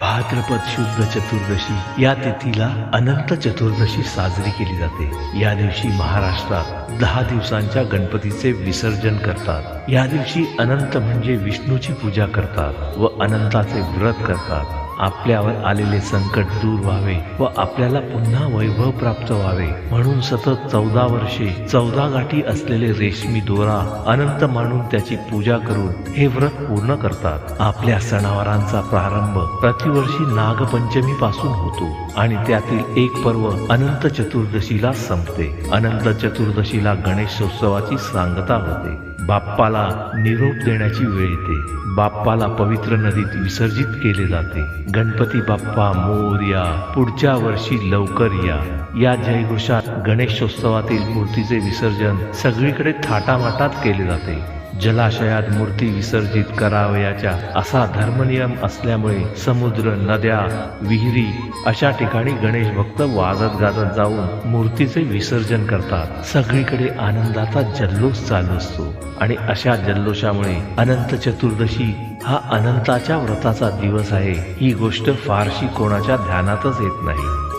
भाद्रपद शुद्ध चतुर्दशी या तिथीला अनंत चतुर्दशी साजरी केली जाते. या दिवशी महाराष्ट्रात दहा दिवसांच्या गणपतीचे विसर्जन करतात. या दिवशी अनंत म्हणजे विष्णूची पूजा करतात व अनंताचे व्रत करतात. आपल्यावर आलेले संकट दूर व्हावे व आपल्याला पुन्हा वैभव प्राप्त व्हावे. म्हणून सतत चौदा वर्षे चौदा गाठी असलेले रेशमी दोरा अनंत मानून त्याची पूजा करून हे व्रत पूर्ण करतात. आपल्या सणावारांचा प्रारंभ प्रतिवर्षी नागपंचमी पासून होतो आणि त्यातील एक पर्व अनंत चतुर्दशीला संपते. अनंत चतुर्दशीला गणेशोत्सवाची सांगता होते. बाप्पाला निरोप देण्याची वेळ येते. बाप्पाला पवित्र नदीत विसर्जित केले जाते. गणपती बाप्पा मोरया पुढच्या वर्षी लवकर या. या जयघोषात गणेशोत्सवातील मूर्तीचे विसर्जन सगळीकडे थाटामाटात केले जाते. जलाशयात मूर्ती विसर्जित करावयाच्या असा धर्मनियम असल्यामुळे समुद्र नद्या विहिरी अशा ठिकाणी गणेश भक्त वाजत गाजत जाऊन मूर्तीचे विसर्जन करतात. सगळीकडे आनंदाचा जल्लोष चालू असतो आणि अशा जल्लोषामुळे अनंत चतुर्दशी हा अनंताच्या व्रताचा दिवस आहे. ही गोष्ट फारशी कोणाच्या ध्यानातच येत नाही.